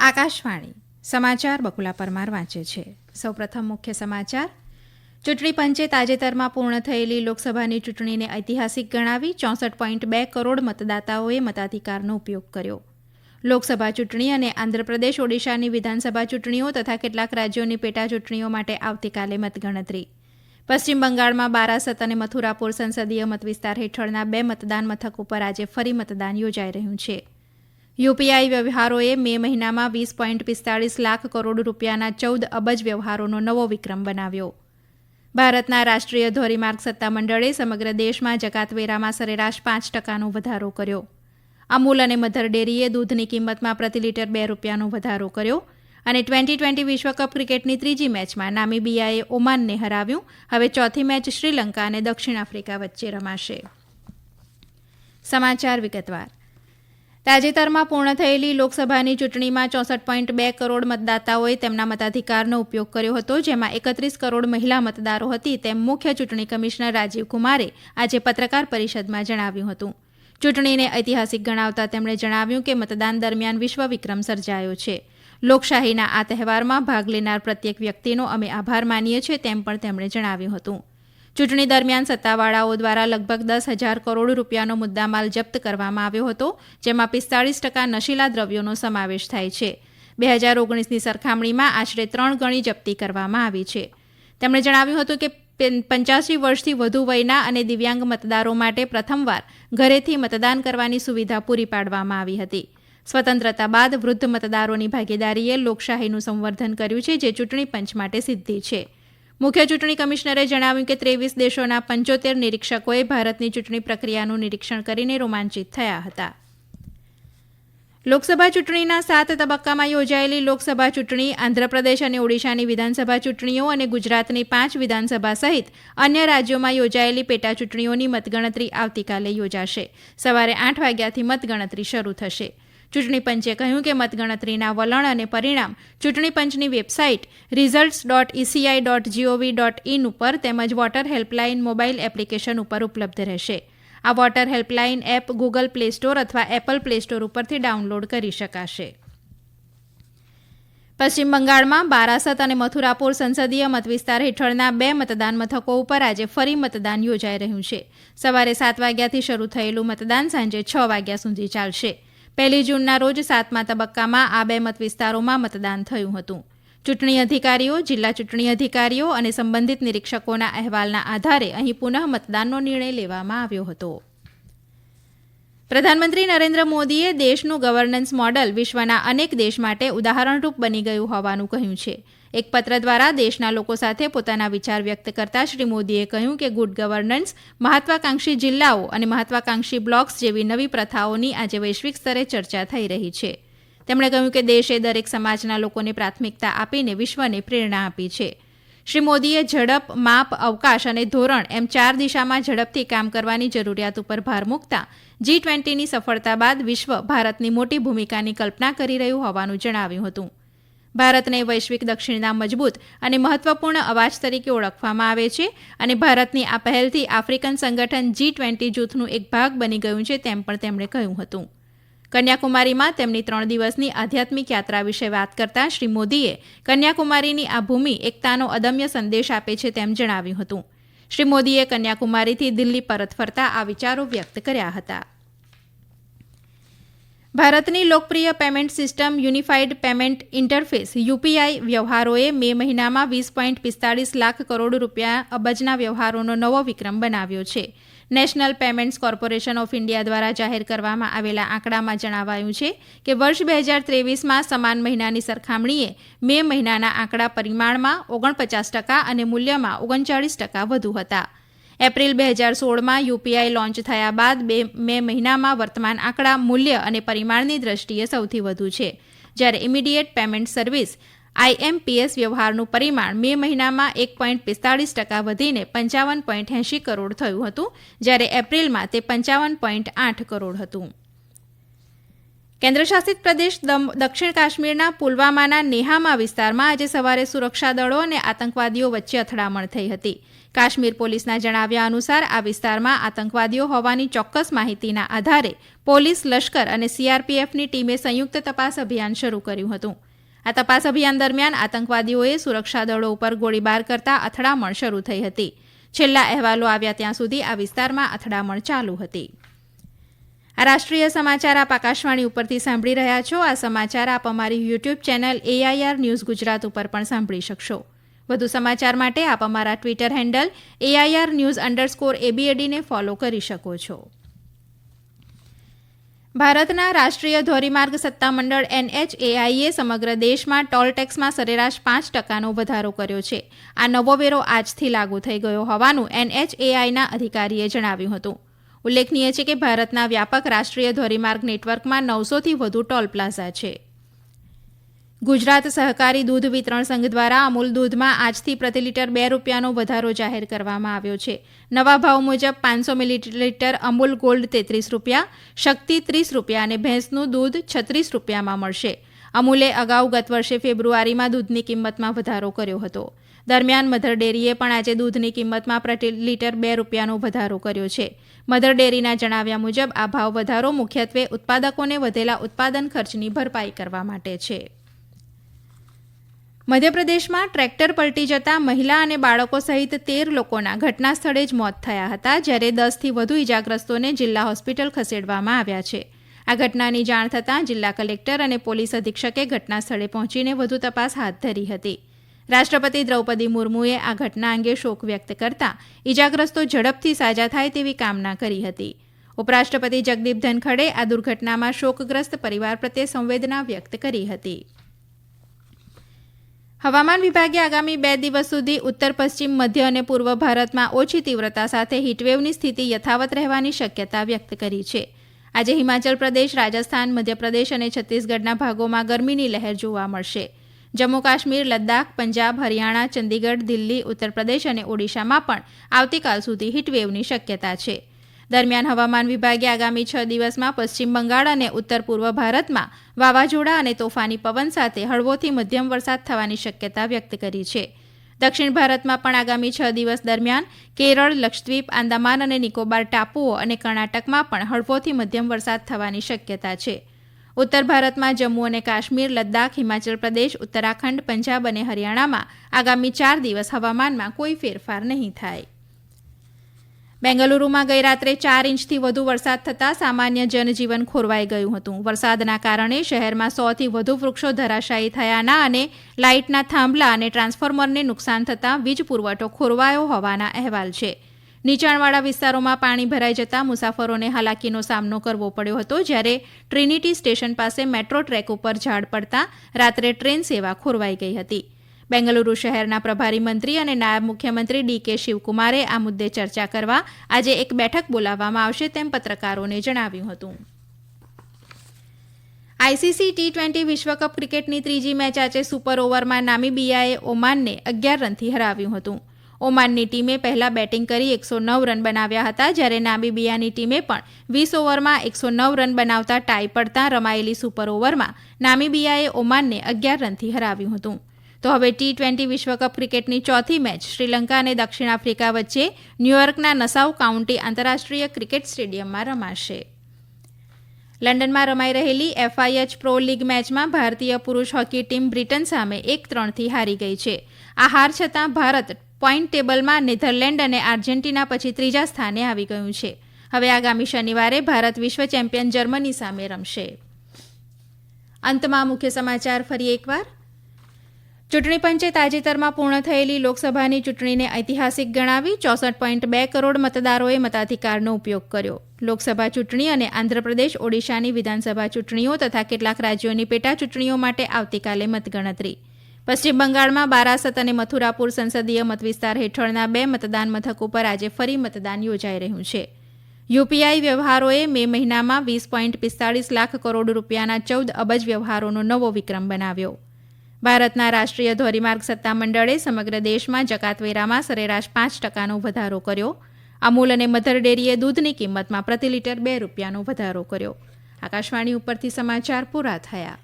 આકાશવાણી, સમાચાર બકુલા પરમાર વાંચે છે. સૌપ્રથમ મુખ્ય સમાચાર, ચૂંટણી પંચે તાજેતરમાં પૂર્ણ થયેલી લોકસભાની ચૂંટણીને ઐતિહાસિક ગણાવી ચોસઠ પોઈન્ટ બે કરોડ મતદાતાઓએ મતાધિકારનો ઉપયોગ કર્યો. લોકસભા ચૂંટણી અને આંધ્રપ્રદેશ, ઓડિશાની વિધાનસભા ચૂંટણીઓ તથા કેટલાક રાજ્યોની પેટા ચૂંટણીઓ માટે આવતીકાલે મતગણતરી. પશ્ચિમ બંગાળમાં બારાસત અને મથુરાપુર સંસદીય મતવિસ્તાર હેઠળના બે મતદાન મથક ઉપર આજે ફરી મતદાન યોજાઈ રહ્યું છે. યુપીઆઈ વ્યવહારોએ મે મહિનામાં વીસ પોઈન્ટ પિસ્તાળીસ લાખ કરોડ રૂપિયાના ચૌદ અબજ વ્યવહારોનો નવો વિક્રમ બનાવ્યો. ભારતના રાષ્ટ્રીય ધોરીમાર્ગ સત્તામંડળે સમગ્ર દેશમાં જકાતવેરામાં સરેરાશ પાંચ ટકાનો વધારો કર્યો. અમૂલ અને મધર ડેરીએ દૂધની કિંમતમાં પ્રતિ લીટર બે રૂપિયાનો વધારો કર્યો અને ટ્વેન્ટી ટ્વેન્ટી વિશ્વકપ ક્રિકેટની ત્રીજી મેચમાં નામીબિયાએ ઓમાનને હરાવ્યું. હવે ચોથી મેચ શ્રીલંકા અને દક્ષિણ આફ્રિકા વચ્ચે રમાશે. સમાચાર વિગતવાર. તાજેતરમાં પૂર્ણ થયેલી લોકસભાની ચૂંટણીમાં ચોસઠ પોઈન્ટ બે કરોડ મતદાતાઓએ તેમના મતાધિકારનો ઉપયોગ કર્યો હતો, જેમાં એકત્રીસ કરોડ મહિલા મતદારો હતી તેમ મુખ્ય ચૂંટણી કમિશનર રાજીવ કુમારે આજે પત્રકાર પરિષદમાં જણાવ્યું હતું. ચૂંટણીને ઐતિહાસિક ગણાવતા તેમણે જણાવ્યું કે મતદાન દરમિયાન વિશ્વ વિક્રમ સર્જાયો છે. લોકશાહીના આ તહેવારમાં ભાગ લેનાર પ્રત્યેક વ્યક્તિનો અમે આભાર માનીએ છીએ તેમ પણ તેમણે જણાવ્યું હતું. ચૂંટણી દરમિયાન સત્તાવાળાઓ દ્વારા લગભગ દસ હજાર કરોડ રૂપિયાનો મુદ્દામાલ જપ્ત કરવામાં આવ્યો હતો, જેમાં પિસ્તાળીસ ટકા નશીલા દ્રવ્યોનો સમાવેશ થાય છે. બે હજાર ઓગણીસની સરખામણીમાં આશરે ત્રણ ગણી જપ્તી કરવામાં આવી છે. તેમણે જણાવ્યું હતું કે પંચ્યાસી વર્ષથી વધુ વયના અને દિવ્યાંગ મતદારો માટે પ્રથમવાર ઘરેથી મતદાન કરવાની સુવિધા પૂરી પાડવામાં આવી હતી. સ્વતંત્રતા બાદ વૃદ્ધ મતદારોની ભાગીદારીએ લોકશાહીનું સંવર્ધન કર્યું છે, જે ચૂંટણી પંચ માટે સિદ્ધિ છે. મુખ્ય ચૂંટણી કમિશનરે જણાવ્યું કે ત્રેવીસ દેશોના પંચોતેર નિરીક્ષકોએ ભારતની ચૂંટણી પ્રક્રિયાનું નિરીક્ષણ કરીને રોમાંચિત થયા હતા. લોકસભા ચૂંટણીના સાત તબક્કામાં યોજાયેલી લોકસભા ચૂંટણી, આંધ્રપ્રદેશ અને ઓડિશાની વિધાનસભા ચૂંટણીઓ અને ગુજરાતની પાંચ વિધાનસભા સહિત અન્ય રાજ્યોમાં યોજાયેલી પેટા ચૂંટણીઓની મતગણતરી આવતીકાલે યોજાશે. સવારે આઠ વાગ્યાથી મતગણતરી શરૂ થશે. ચૂંટણી પંચે કહ્યું કે મતગણતરીના વલણ અને પરિણામ ચૂંટણી પંચની website results dot ECI dot GOV dot in ઉપર તેમજ વોટર હેલ્પલાઇન મોબાઈલ એપ્લિકેશન ઉપર ઉપલબ્ધ રહેશે. આ voter helpline app Google play store અથવા એપલ પ્લે સ્ટોર ઉપરથી ડાઉનલોડ કરી શકાશે. પશ્ચિમ બંગાળમાં બારાસત અને મથુરાપુર સંસદીય મતવિસ્તાર હેઠળના બે મતદાન મથકો ઉપર આજે ફરી મતદાન યોજાઈ રહ્યું છે. સવારે સાત વાગ્યાથી શરૂ થયેલું મતદાન સાંજે છ વાગ્યા સુધી ચાલશે. પહેલી જૂનના રોજ સાતમા તબક્કામાં આ બે મતવિસ્તારોમાં મતદાન થયું હતું. ચૂંટણી અધિકારીઓ, જિલ્લા ચૂંટણી અધિકારીઓ અને સંબંધિત નિરીક્ષકોના અહેવાલના આધારે અહીં પુનઃ મતદાનનો નિર્ણય લેવામાં આવ્યો હતો. પ્રધાનમંત્રી નરેન્દ્ર મોદીએ દેશનું ગવર્નન્સ મોડલ વિશ્વના અનેક દેશ માટે ઉદાહરણરૂપ બની ગયું હોવાનું કહ્યું છે. એક પત્ર દ્વારા દેશના લોકો સાથે પોતાના વિચાર વ્યક્ત કરતા શ્રી મોદીએ કહ્યું કે ગુડ ગવર્નન્સ મહત્વાકાંક્ષી જિલ્લાઓ અને મહત્વાકાંક્ષી બ્લોક્સ જેવી નવી પ્રથાઓની આજે વૈશ્વિક સ્તરે ચર્ચા થઈ રહી છે. તેમણે કહ્યું કે દેશે દરેક સમાજના લોકોને પ્રાથમિકતા આપીને વિશ્વને પ્રેરણા આપી છે. શ્રી મોદીએ ઝડપ, માપ, અવકાશ અને ધોરણ એમ ચાર દિશામાં ઝડપથી કામ કરવાની જરૂરિયાત ઉપર ભાર મૂકતા જી ટ્વેન્ટીની સફળતા બાદ વિશ્વ ભારતની મોટી ભૂમિકાની કલ્પના કરી રહ્યું હોવાનું જણાવ્યું હતું. ભારતને વૈશ્વિક દક્ષિણના મજબૂત અને મહત્વપૂર્ણ અવાજ તરીકે ઓળખવામાં આવે છે અને ભારતની આ પહેલથી આફ્રિકન સંગઠન જી ટ્વેન્ટી જૂથનું એક ભાગ બની ગયું છે તેમ પણ તેમણે કહ્યું હતું. કન્યાકુમારીમાં તેમની ત્રણ દિવસની આધ્યાત્મિક યાત્રા વિશે વાત કરતા શ્રી મોદીએ કન્યાકુમારીની આ ભૂમિ એકતાનો અદમ્ય સંદેશ આપે છે તેમ જણાવ્યું હતું. શ્રી મોદીએ કન્યાકુમારીથી દિલ્હી પરત ફરતા આ વિચારો વ્યક્ત કર્યા હતા. ભારતની લોકપ્રિય payment system unified payment interface UPI વ્યવહારોએ મે મહિનામાં વીસ પોઈન્ટ પિસ્તાળીસ લાખ કરોડ રૂપિયા અબજના વ્યવહારોનો નવો વિક્રમ બનાવ્યો છે. National payments corporation of India દ્વારા જાહેર કરવામાં આવેલા આંકડામાં જણાવાયું છે કે વર્ષ બે હજાર ત્રેવીસમાં સમાન મહિનાની સરખામણીએ મે મહિનાના આંકડા પરિમાણમાં ઓગણપચાસ ટકા અને મૂલ્યમાં ઓગણચાળીસ ટકા વધુ હતા. એપ્રિલ બે હજાર સોળમાં યુપીઆઈ લોન્ચ થયા બાદ બે, મે મહિનામાં વર્તમાન આંકડા મૂલ્ય અને પરિમાણની દ્રષ્ટિએ સૌથી વધુ છે. જ્યારે ઇમિડિયેટ પેમેન્ટ સર્વિસ આઈએમપીએસ વ્યવહારનું પરિમાણ મે મહિનામાં એક પોઈન્ટ પિસ્તાળીસ ટકા વધીને પંચાવન પોઈન્ટ એંશી કરોડ થયું હતું, જ્યારે એપ્રિલમાં તે પંચાવન પોઈન્ટ આઠ કરોડ હતું. કેન્દ્રશાસિત પ્રદેશ દક્ષિણ કાશ્મીરના પુલવામાના નેહામા વિસ્તારમાં આજે સવારે સુરક્ષા દળો અને આતંકવાદીઓ વચ્ચે અથડામણ થઈ હતી. કાશ્મીર પોલીસના જણાવ્યા અનુસાર આ વિસ્તારમાં આતંકવાદીઓ હોવાની ચોક્કસ માહિતીના આધારે પોલીસ લશ્કર અને સીઆરપીએફની ટીમે સંયુક્ત તપાસ અભિયાન શરૂ કર્યું હતું. આ તપાસ અભિયાન દરમિયાન આતંકવાદીઓએ સુરક્ષા દળો ઉપર ગોળીબાર કરતા અથડામણ શરૂ થઈ હતી. છેલ્લા અહેવાલો આવ્યા ત્યાં સુધી આ વિસ્તારમાં અથડામણ ચાલુ હતી. આ રાષ્ટ્રીય સમાચાર આપ આકાશવાણી ઉપરથી સાંભળી રહ્યા છો. આ સમાચાર આપ અમારી YouTube channel AIR news Gujarat ઉપર પણ સાંભળી શકશો. વધુ સમાચાર માટે આપ અમારા Twitter handle AIR news underscore એબીએડીને follow કરી શકો છો. ભારતના રાષ્ટ્રીય ધોરીમાર્ગ સત્તામંડળ એનએચએઆઈએ સમગ્ર દેશમાં ટોલ ટેક્સમાં સરેરાશ પાંચ ટકાનો વધારો કર્યો છે. આ નવો વેરો આજથી લાગુ થઈ ગયો હોવાનું એનએચએઆઈના અધિકારીએ જણાવ્યું હતું. ઉલ્લેખનીય છે કે ભારતના વ્યાપક રાષ્ટ્રીય ધોરીમાર્ગ નેટવર્કમાં નવસોથી વધુ ટોલ પ્લાઝા છે. ગુજરાત સહકારી દૂધ વિતરણ સંઘ દ્વારા અમૂલ દૂધમાં આજથી પ્રતિ લીટર બે રૂપિયાનો વધારો જાહેર કરવામાં આવ્યો છે. નવા ભાવ મુજબ પાંચસો મિલીલીટર અમૂલ ગોલ્ડ તેત્રીસ રૂપિયા, શક્તિ ત્રીસ રૂપિયા અને ભેંસનું દૂધ છત્રીસ રૂપિયામાં મળશે. અમૂલે અગાઉ ગત વર્ષે ફેબ્રુઆરીમાં દૂધની કિંમતમાં વધારો કર્યો હતો. દરમિયાન મધર ડેરીએ પણ આજે દૂધની કિંમતમાં પ્રતિ લીટર બે રૂપિયાનો વધારો કર્યો છે. મધર ડેરીના જણાવ્યા મુજબ આ ભાવ વધારો મુખ્યત્વે ઉત્પાદકોને વધેલા ઉત્પાદન ખર્ચની ભરપાઈ કરવા માટે છે. મધ્યપ્રદેશમાં ટ્રેક્ટર પલટી જતા મહિલા અને બાળકો સહિત તેર લોકોના ઘટના સ્થળે જ મોત થયા હતા, જ્યારે દસથી વધુ ઇજાગ્રસ્તોને જિલ્લા હોસ્પિટલ ખસેડવામાં આવ્યા છે. આ ઘટનાની જાણ થતાં જિલ્લા કલેક્ટર અને પોલીસ અધિક્ષકે ઘટના સ્થળે પહોંચીને વધુ તપાસ હાથ ધરી હતી. રાષ્ટ્રપતિ દ્રૌપદી મુર્મુએ આ ઘટના અંગે શોક વ્યક્ત કરતા ઇજાગ્રસ્તો ઝડપથી સાજા થાય તેવી કામના કરી હતી. ઉપરાષ્ટ્રપતિ જગદીપ ધનખડે આ દુર્ઘટનામાં શોકગ્રસ્ત પરિવાર પ્રત્યે સંવેદના વ્યક્ત કરી હતી. હવામાન વિભાગે આગામી બે દિવસ સુધી ઉત્તર, પશ્ચિમ, મધ્ય અને પૂર્વ ભારતમાં ઓછી તીવ્રતા સાથે હીટવેવની સ્થિતિ યથાવત રહેવાની શક્યતા વ્યક્ત કરી છે. આજે હિમાચલ પ્રદેશ, રાજસ્થાન, મધ્યપ્રદેશ અને છત્તીસગઢના ભાગોમાં ગરમીની લહેર જોવા મળશે. જમ્મુ કાશ્મીર લદ્દાખ, પંજાબ, હરિયાણા, ચંદીગઢ, દિલ્હી, ઉત્તર પ્રદેશ અને ઓડિશામાં પણ આવતીકાલ સુધી હીટવેવની શક્યતા છે. દરમિયાન હવામાન વિભાગે આગામી છ દિવસમાં પશ્ચિમ બંગાળ અને ઉત્તર પૂર્વ ભારતમાં વાવાઝોડા અને તોફાની પવન સાથે હળવોથી મધ્યમ વરસાદ થવાની શક્યતા વ્યક્ત કરી છે. દક્ષિણ ભારતમાં પણ આગામી છ દિવસ દરમિયાન કેરળ, લક્ષદ્વીપ, આંદામાન અને નિકોબાર ટાપુઓ અને કર્ણાટકમાં પણ હળવોથી મધ્યમ વરસાદ થવાની શક્યતા છે. ઉત્તર ભારતમાં જમ્મુ અને કાશ્મીર, લદ્દાખ, હિમાચલ પ્રદેશ, ઉત્તરાખંડ, પંજાબ અને હરિયાણામાં આગામી ચાર દિવસ હવામાનમાં કોઈ ફેરફાર નહીં થાય. બેંગલુરુમાં ગઈ રાત્રે ચાર ઇંચથી વધુ વરસાદ થતાં સામાન્ય જનજીવન ખોરવાઈ ગયું હતું. વરસાદના કારણે શહેરમાં સોથી વધુ વૃક્ષો ધરાશાયી થયાના અને લાઇટના થાંભલા અને ટ્રાન્સફોર્મરને નુકસાન થતાં વીજ પુરવઠો ખોરવાયો હોવાના અહેવાલ છે. નીચાણવાળા વિસ્તારોમાં પાણી ભરાઈ જતાં મુસાફરોને હાલાકીનો સામનો કરવો પડ્યો હતો, જ્યારે ટ્રિનિટી સ્ટેશન પાસે મેટ્રો ટ્રેક ઉપર ઝાડ પડતા રાત્રે ટ્રેન સેવા ખોરવાઈ ગઈ હતી. બેંગલુરુ શહેરના પ્રભારી મંત્રી અને નાયબ મુખ્યમંત્રી ડી કે શિવકુમારે આ મુદ્દે ચર્ચા કરવા આજે એક બેઠક બોલાવવામાં આવશે તેમ પત્રકારોને જણાવ્યું હતું. આઈસીસી ટી ટ્વેન્ટી વિશ્વકપ ક્રિકેટની ત્રીજી મેચ આજે સુપર ઓવરમાં નામીબિયાએ ઓમાનને અગિયાર રનથી હરાવ્યું હતું. ઓમાનની ટીમે પહેલા બેટિંગ કરી એકસો નવ રન બનાવ્યા હતા, જ્યારે નામીબિયાની ટીમે પણ વીસ ઓવરમાં એકસો નવ રન બનાવતા ટાઈ પડતા રમાયેલી સુપર ઓવરમાં નામીબિયાએ ઓમાનને અગિયાર રનથી હરાવ્યું હતું. તો હવે ટી ટ્વેન્ટી વિશ્વકપ ક્રિકેટની ચોથી મેચ શ્રીલંકા અને દક્ષિણ આફ્રિકા વચ્ચે ન્યૂયોર્કના નસાઉ કાઉન્ટી આંતરરાષ્ટ્રીય ક્રિકેટ સ્ટેડિયમમાં રમાશે. લંડનમાં રમાઈ રહેલી એફઆઈએચ પ્રો લીગ મેચમાં ભારતીય પુરુષ હોકી ટીમ બ્રિટન સામે એક ત્રણથી હારી ગઈ છે. આ હાર છતાં ભારત પોઈન્ટ ટેબલમાં નેધરલેન્ડ અને આર્જેન્ટિના પછી ત્રીજા સ્થાને આવી ગયું છે. હવે આગામી શનિવારે ભારત વિશ્વ ચેમ્પિયન જર્મની સામે રમશે. અંતમાં મુખ્ય સમાચાર ફરી એકવાર. ચૂંટણી પંચે તાજેતરમાં પૂર્ણ થયેલી લોકસભાની ચૂંટણીને ઐતિહાસિક ગણાવી ચોસઠ પોઈન્ટ બે કરોડ મતદારોએ મતાધિકારનો ઉપયોગ કર્યો. લોકસભા ચૂંટણી અને આંધ્રપ્રદેશ, ઓડિશાની વિધાનસભા ચૂંટણીઓ તથા કેટલાક રાજ્યોની પેટા ચૂંટણીઓ માટે આવતીકાલે મતગણતરી. પશ્ચિમ બંગાળમાં બારાસત અને મથુરાપુર સંસદીય મતવિસ્તાર હેઠળના બે મતદાન મથક ઉપર આજે ફરી મતદાન યોજાઈ રહ્યું છે. યુપીઆઈ વ્યવહારોએ મે મહિનામાં વીસ પોઈન્ટ પિસ્તાળીસ લાખ કરોડ રૂપિયાના ચૌદ અબજ વ્યવહારોનો નવો વિક્રમ બનાવ્યો. ભારતના રાષ્ટ્રીય ધોરીમાર્ગ સત્તામંડળે સમગ્ર દેશમાં જકાતવેરામાં સરેરાશ પાંચ ટકાનો વધારો કર્યો. અમૂલ અને મધર ડેરીએ દૂધની કિંમતમાં પ્રતિ લીટર બે રૂપિયાનો વધારો કર્યો. આકાશવાણી ઉપરથી સમાચાર પૂરા થયા.